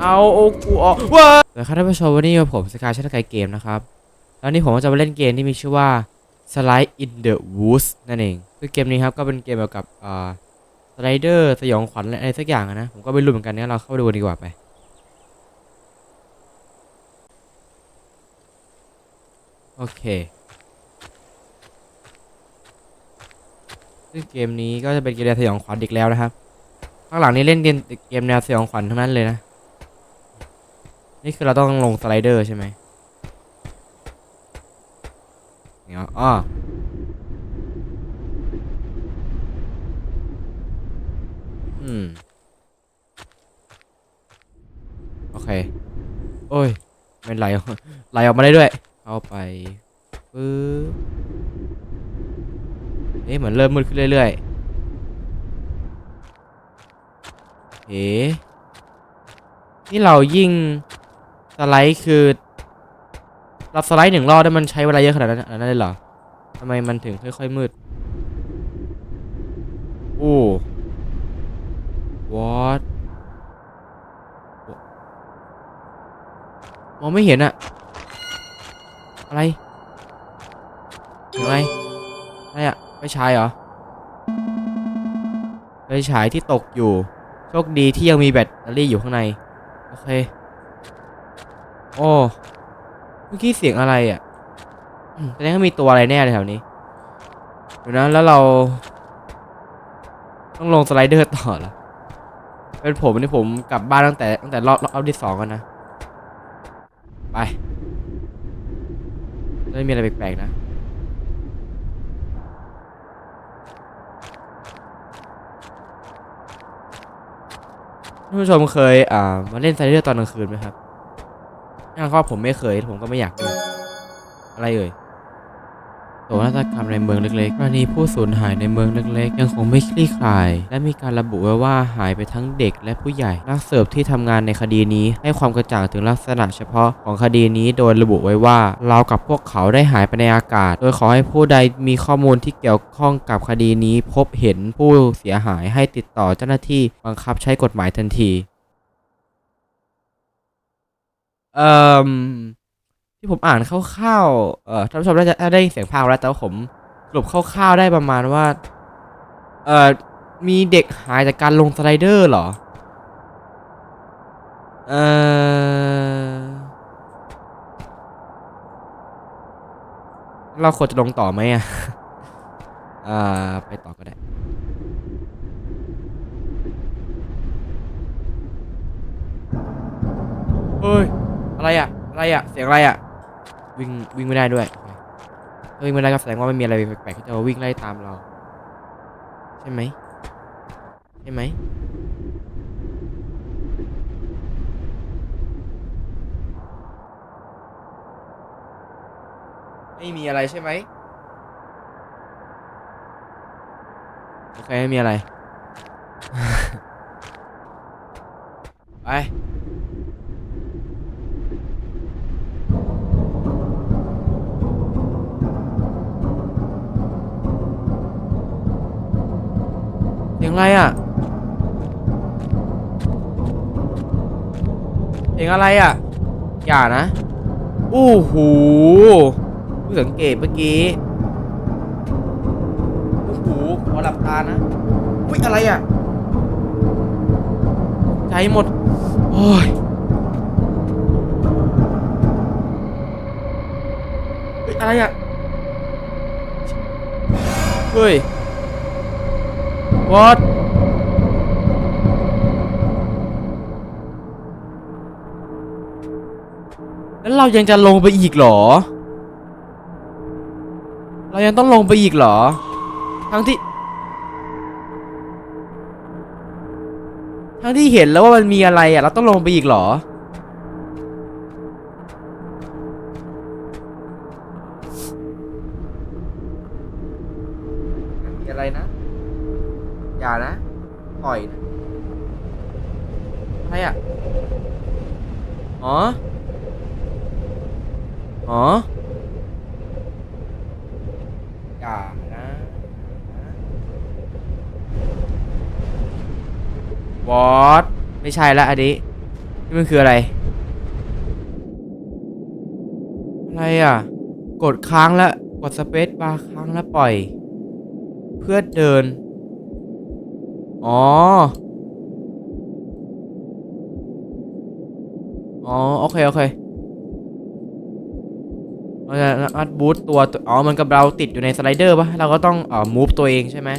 เอาโอ้กูออกว้าสวัสดีครับท่านผู้ชมวันนี้อยู่กับผมสกายชัตไกเกมนะครับแล้ววันนี้ผมก็จะมาเล่นเกมที่มีชื่อว่า Slide in the Woods นั่นเองคือเกมนี้ครับก็เป็นเกมเกี่ยวกับอ่าสไลเดอร์สยองขวัญอะไรสักอย่างอะนะผมก็ไม่รู้เหมือนกันเนี่ยเราเข้าไปดูกันดีกว่าไปโอเคซึ่งเกมนี้ก็จะเป็นเกมแนวสยองขวัญอีกแล้วนะครับ ข้างหลังนี้เล่นเกมเกมแนวสยองขวัญทั้งนั้นเลยนะ นี่คือเราต้องลงสไลเดอร์ใช่ไหมเนี่ยอ๋ออืม โอเค โอ้ยมันไหลไหลออกมาได้ด้วยเข้าไปปึ๊บเอ๊ะเหมือนเริ่มมืดขึ้นเรื่อยๆ เอ๊ะนี่เรายิ่ง สไลด์คือเราสไลด์หนึ่งรอบได้มันใช้เวลาเยอะขนาดนั้นขนาดนั้นเลยเหรอทำไมมันถึงค่อยๆมืดโอ้ what มองไม่เห็นอะอะไรอะไรอะไรอะไฟฉายเหรอไฟฉายที่ตกอยู่ โชคดีที่ยังมีแบตเตอรี่อยู่ข้างใน โอเค โอ้เมื่อกี้เสียงอะไรอะอืมแสดงว่ามีตัวอะไรแน่เลยแถวนี้เดี๋ยวนะแล้วเรา ต้องลงสไลเดอร์ต่อเหรอเป็นผมนี่ผมกลับบ้านตั้งแต่ตั้งแต่รอบรอบที่สองกันนะ ไปไม่มีอะไรแปลกๆนะท่านผู้ชมเคยอ่ามาเล่นไซเดอร์ตอนกลางคืนไหมครับ ถ้าข้อผมไม่เคย ผมก็ไม่อยากดูอะไรเอ่ยโศกนาฏกรรมในเมืองเล็กๆกรณีผู้สูญหายในเมืองเล็ก ๆ ยังคงไม่คลี่คลาย และมีการระบุไว้ว่าหายไปทั้งเด็กและผู้ใหญ่ นักเสืบที่ทำงานในคดีนี้ ให้ความกระจ่างถึงลักษณะเฉพาะของคดีนี้โดยระบุไว้ว่าเรากับพวกเขาได้หายไปในอากาศ โดยขอให้ผู้ใดมีข้อมูลที่เกี่ยวข้องกับคดีนี้ พบเห็นผู้เสียหายให้ติดต่อเจ้าหน้าที่บังคับใช้กฎหมายทันที เอ่อที่ผมอ่านคร่าวๆเอ่อท่านผู้ชมน่าจะได้ยินเสียงพากย์แล้วแต่ว่าผมสรุปคร่าวๆได้ประมาณว่า เอ่อมีเด็กหายจากการลงสไลเดอร์เหรอ เอ่อ เราควรจะลงต่อไหมอะ อ่า ไปต่อก็ได้ เฮ้ย อะไรอะอะไรอะเสียงอะไรอะวิ่งวิ่งไม่ได้ด้วยถ้าวิ่งไม่ได้ก็แสดงว่าไม่มีอะไรแปลกๆที่จะวิ่งไล่ตามเรา ใช่ไหมใช่ไหมไม่มีอะไรใช่ไหมโอเคไม่มีอะไร ไป อะไรอะ เสียงอะไรอะ อย่านะโอ้โหเพิ่งสังเกตเมื่อกี้โอ้โหขอหลับตานะอุ้ยอะไรอะ ใจหมด โอ้ยเฮ้ยอะไรอะ เฮ้ย what แล้วเรายังจะลงไปอีกเหรอ เรายังต้องลงไปอีกเหรอ ทั้งที่ ทั้งที่เห็นแล้วว่ามันมีอะไรอะ เราต้องลงไปอีกเหรอมีอะไรนะ อย่านะ ปล่อยนะอะไรอะ อ๋อ อ๋อ อย่านะ วอตไม่ใช่ละอันนี้ นี่มันคืออะไร อะไรอะ กดค้างแล้ว กดสเปซบาร์ค้างแล้วปล่อย เพื่อเดิน อ๋อ อ๋อ โอเค โอเคเราจะอัดบูตตัว อ๋อ มันกับเราติดอยู่ในสไลเดอร์ปะเราก็ต้องเอ่อมูฟตัวเองใช่ไหม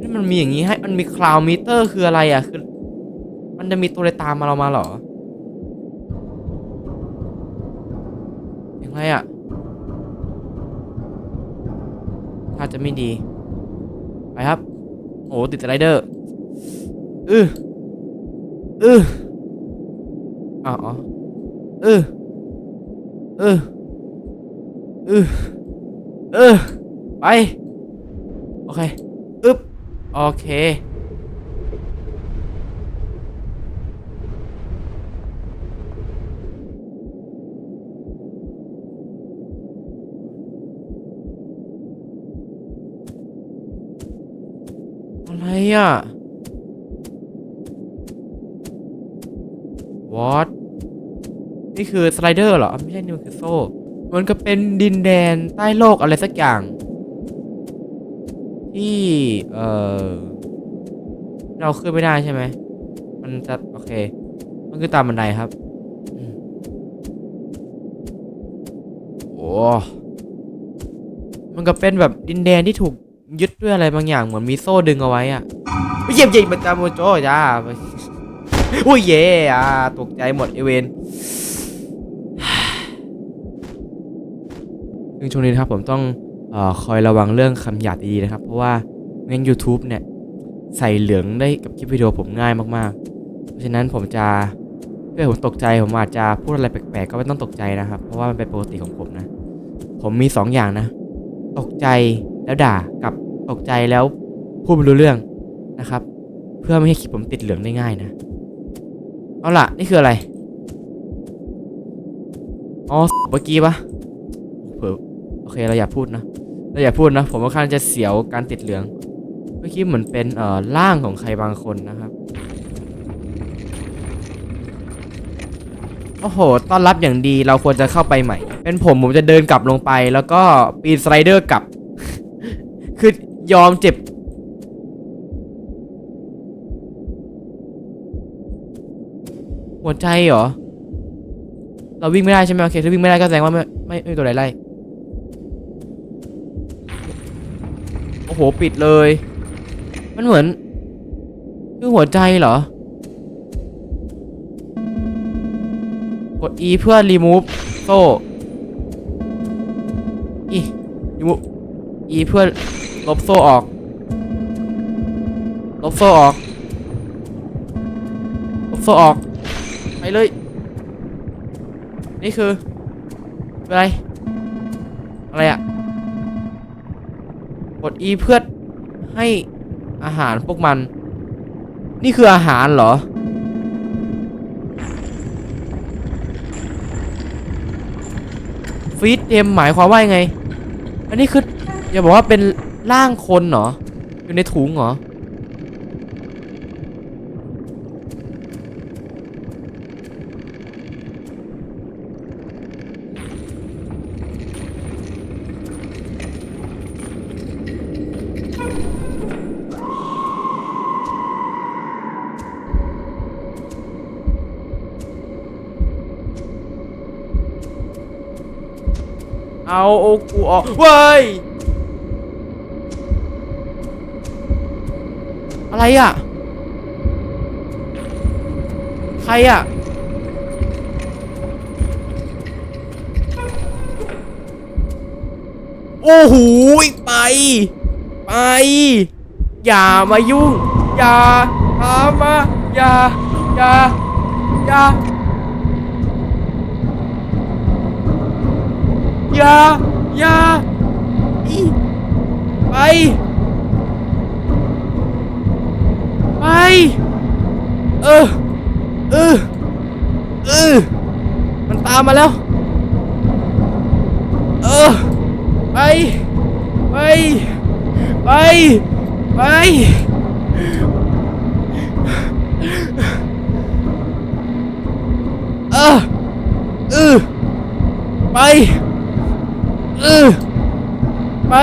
นี่มันมีอย่างนี้ให้ มันมีคลาวมิเตอร์คืออะไรอะ คือ มันจะมีตัวอะไรตามมาเรามาหรอ อยังไงอะ ถ้าจะไม่ดี ไปครับ โอ้ติดสไลเดอร์อืออืออ๋ออ๋ออืออืออืออือไป โอเค อึ๊บ โอเค อะไรอะ what นี่คือสไลเดอร์เหรอ ไม่ใช่นี่มันคือโซ่ มันก็เป็นดินแดนใต้โลกอะไรสักอย่าง ที่ เออเราขึ้นไม่ได้ใช่ไหม มันจะ โอเค มันคือตามบันไดครับอืมโอ้มันก็เป็นแบบดินแดนที่ถูก ยึดด้วยอะไรบางอย่างเหมือนมีโซ่ดึงเอาไว้อะไม่เยี่ยมจริงประจำโมโจจ้าอุ้ยเย่อะตกใจหมดเอเวนซึ่งช่วงนี้นะครับผมต้องออคอยระวังเรื่องคำหยาบดีๆนะครับ เพราะว่าเงิน YouTube เนี่ย ใส่เหลืองได้กับคลิปวิดีโอผมง่ายมากๆ เพราะฉะนั้นผมจะเพื่อผมตกใจผมอาจจะพูดอะไรแปลกๆ ก็ไม่ต้องตกใจนะครับ เพราะว่ามันเป็นปกติของผมนะ ผมมีสองอย่างนะ ตกใจ แล้วด่ากับตกใจแล้วพูดไม่รู้เรื่องนะครับ เพื่อไม่ให้คลิปผมติดเหลืองได้ง่ายนะเอาล่ะ นี่คืออะไรอ๋อเมื่อกี้ปะเผอโอเคเราอย่าพูดนะเราอย่าพูดนะ ผมค่อนข้างจะเสียวการติดเหลือง เมื่อกี้เหมือนเป็นเอ่อร่างของใครบางคนนะครับโอ้โห ต้อนรับอย่างดี เราควรจะเข้าไปใหม่ เป็นผมผมจะเดินกลับลงไป แล้วก็ปีนสไลเดอร์กลับ ยอมเจ็บ หัวใจเหรอ เราวิ่งไม่ได้ใช่ไหมโอเคถ้าวิ่งไม่ได้ก็แสดงว่าไม่ไม่ไม่มีตัวไหนไล่โอ้โหปิดเลย มันเหมือน คือหัวใจเหรอ กด E เพื่อ remove โซ่อี remove E เพื่อ ลบโซ่ออก ลบโซ่ออก ลบโซ่ออก ไปเลย นี่คือ อะไร อะไรอะกด E เพื่อให้อาหารพวกมัน นี่คืออาหารเหรอ ฟีดเต็มหมายความว่ายังไง อันนี้คืออย่าบอกว่าเป็น ร่างคนเหรอ อยู่ในถุงเหรอ เอาโอากูออกเว้ย อะไรอะ ใครอะ โอ้โหไป ไป อย่ามายุ่ง อย่าตามมา อย่า อย่า อย่า อย่า อย่า ไป เออ เออ เออ มาแล้ว เออ ไป ไป ไป ไป เออเออไปเออไป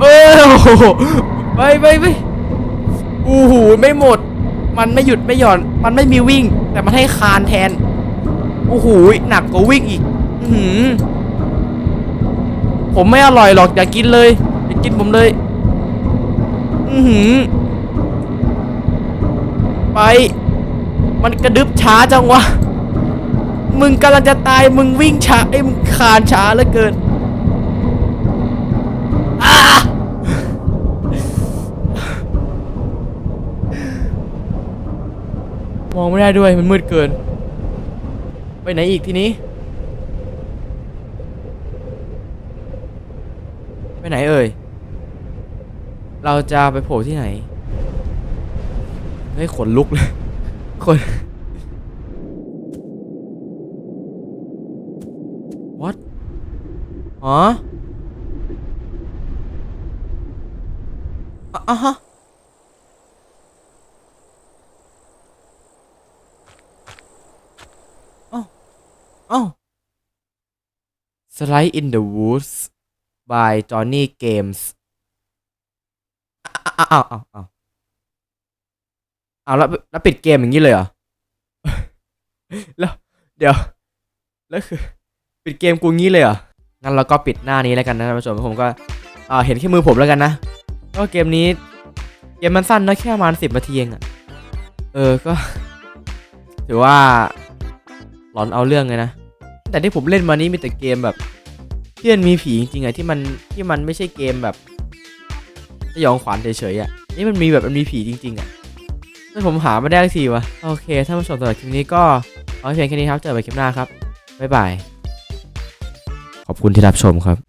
เออไปไปไปโอ้โหไม่หมด มันไม่หยุดไม่หย่อน มันไม่มีวิ่ง แต่มันให้คานแทน โอ้โหหนักกว่าวิ่งอีกอือหือผมไม่อร่อยหรอกอย่ากินเลยอย่ากินผมเลยอือหือไป มันกระดึบช้าจังวะมึงกำลังจะตายมึงวิ่งช้าไอ้มึงคานช้าเหลือเกินอ้ามองไม่ได้ด้วยมันมืดเกิน ไปไหนอีกทีนี้ ไปไหนเอ่ย เราจะไปโผล่ที่ไหน เฮ้ยขนลุกเลย คน what อ๋ออะอะฮะเอ้าเอ้า Slide in the Woods by Johnny Games อ้าวอ้าวอ้าวอ้าวอ้าวแล้วแล้วปิดเกมอย่างนี้เลยเหรอ แล้วเดี๋ยว แล้วคือ ปิดเกมกูงี้เลยเหรอ งั้นเราก็ปิดหน้านี้แล้วกันนะท่านผู้ชมผมก็อ่าเห็นแค่มือผมแล้วกันนะก็เกมนี้ เกมมันสั้นนะแค่ประมาณสิบนาทีเองอะเออก็ ถือว่าหลอนเอาเรื่องเลยนะ แต่ที่ผมเล่นมานี้มีแต่เกมแบบ ที่มันมีผีจริงๆอะที่มันที่มันไม่ใช่เกมแบบสยองขวัญเฉยๆอะนี่มันมีแบบมันมีผีจริงๆอะแต่ผมหาไม่ได้สักทีวะโอเคท่านผู้ชมสำหรับคลิปนี้ก็เอาเพียงแค่นี้ครับเจอกันใหม่คลิปหน้าครับบ๊ายบายขอบคุณที่รับชมครับ